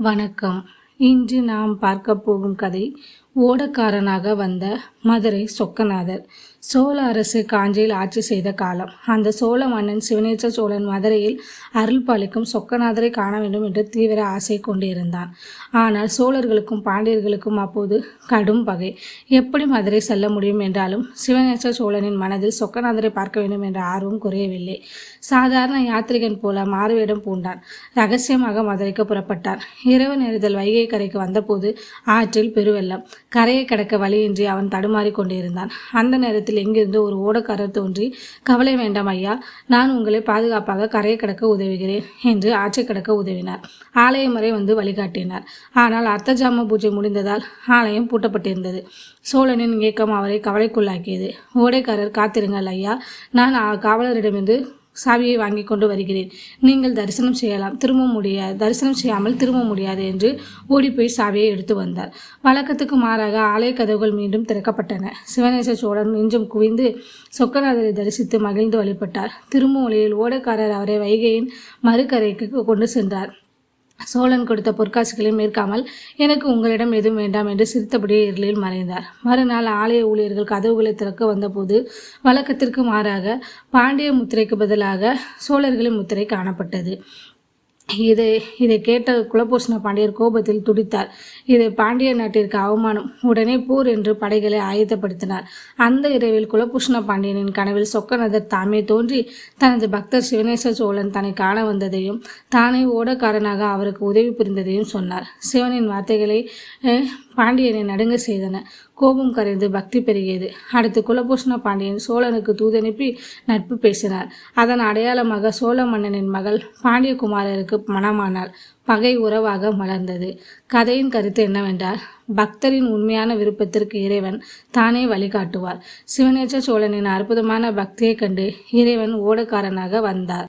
வணக்கம். இன்று நாம் பார்க்க போகும் கதை ஓடக்காரனாக வந்த மதுரை சொக்கநாதர். சோழ அரசு காஞ்சியில் ஆட்சி செய்த காலம். அந்த சோழ மன்னன் சிவனேச்ச சோழன் மதுரையில் அருள் பாலிக்கும் சொக்கநாதரை காண வேண்டும் என்று தீவிர ஆசை கொண்டிருந்தான். ஆனால் சோழர்களுக்கும் பாண்டியர்களுக்கும் அப்போது கடும் பகை. எப்படி மதுரை செல்ல முடியும் என்றாலும் சிவனேச்ச சோழனின் மனதில் சொக்கநாதரை பார்க்க வேண்டும் என்ற ஆர்வம் குறையவில்லை. சாதாரண யாத்திரிகன் போல மாறுவேடம் பூண்டான். ரகசியமாக மதுரைக்கு புறப்பட்டான். இரவு நேரத்தில் வைகை கரைக்கு வந்தபோது ஆற்றில் பெருவெள்ளம். கரையை கடக்க வழியின்றி அவன் தடுமாறி கொண்டிருந்தான். அந்த நேரத்தில் எங்கிருந்து ஒரு ஓடக்காரர் தோன்றி கவலை வேண்டாம் ஐயா நான் உங்களை பாதுகாப்பாக கரையை கடக்க உதவுகிறேன் என்று ஆற்றை கடக்க உதவினார். ஆலயம் வரை வந்து வழிகாட்டினார். ஆனால் அர்த்தஜாம பூஜை முடிந்ததால் ஆலயம் பூட்டப்பட்டிருந்தது. சோழனின் இயக்கம் அவரை கவலைக்குள்ளாக்கியது. ஓடைக்காரர் காத்திருங்கள் ஐயா நான் காவலரிடமிருந்து சாவியை வாங்கி கொண்டு வருகிறேன். நீங்கள் தரிசனம் செய்யலாம். திரும்ப முடியாது தரிசனம் செய்யாமல் திரும்ப முடியாது என்று ஓடிப்போய் சாவியை எடுத்து வந்தார். வழக்கத்துக்கு மாறாக ஆலய கதவுகள் மீண்டும் திறக்கப்பட்டன. சிவநேச சோழன் நெஞ்சம் குவிந்து சொக்கநாதரை தரிசித்து மகிழ்ந்து வழிபட்டார். திரும்ப ஒளியில் ஓடக்காரர் அவரை வைகையின் மறுக்கரைக்கு கொண்டு சென்றார். சோழன் கொடுத்த பொற்காசுகளை மேற்காமல் எனக்கு உங்களிடம் எதுவும் வேண்டாம் என்று சிரித்தபடியே இருளில் மறைந்தார். மறுநாள் ஆலய ஊழியர்கள் கதவுகளை திறக்க வந்தபோது வழக்கத்திற்கு மாறாக பாண்டிய முத்திரைக்கு பதிலாக சோழர்களின் முத்திரை காணப்பட்டது. இதை இதை கேட்ட குலபூஷண பாண்டியர் கோபத்தில் துடித்தார். இது பாண்டிய நாட்டிற்கு அவமானம். உடனே போர் என்று படைகளை ஆயத்தப்படுத்தினார். அந்த இரவில் குலபூஷண பாண்டியனின் கனவில் சொக்கநதர் தாமே தோன்றி தனது பக்தர் சிவனேச சோழன் தன்னை காண வந்ததையும் தானே ஓடக்காரனாக அவருக்கு உதவி புரிந்ததையும் சொன்னார். சிவனின் வார்த்தைகளை பாண்டியனை நடுங்க செய்தன. கோபம் கரைந்து பக்தி பெருகியது. அடுத்து குலபூஷண பாண்டியன் சோழனுக்கு தூதனுப்பி நட்பு பேசினார். அதன் அடையாளமாக சோழ மன்னனின் மகள் பாண்டியகுமாரருக்கு மனமானாள் பகை உறவாக மலர்ந்தது. கதையின் கருத்து என்னவென்றால் பக்தரின் உண்மையான விருப்பத்திற்கு இறைவன் தானே வழிகாட்டுவார். சிவனேச்ச சோழனின் அற்புதமான பக்தியைக் கண்டு இறைவன் ஓடக்காரனாக வந்தார்.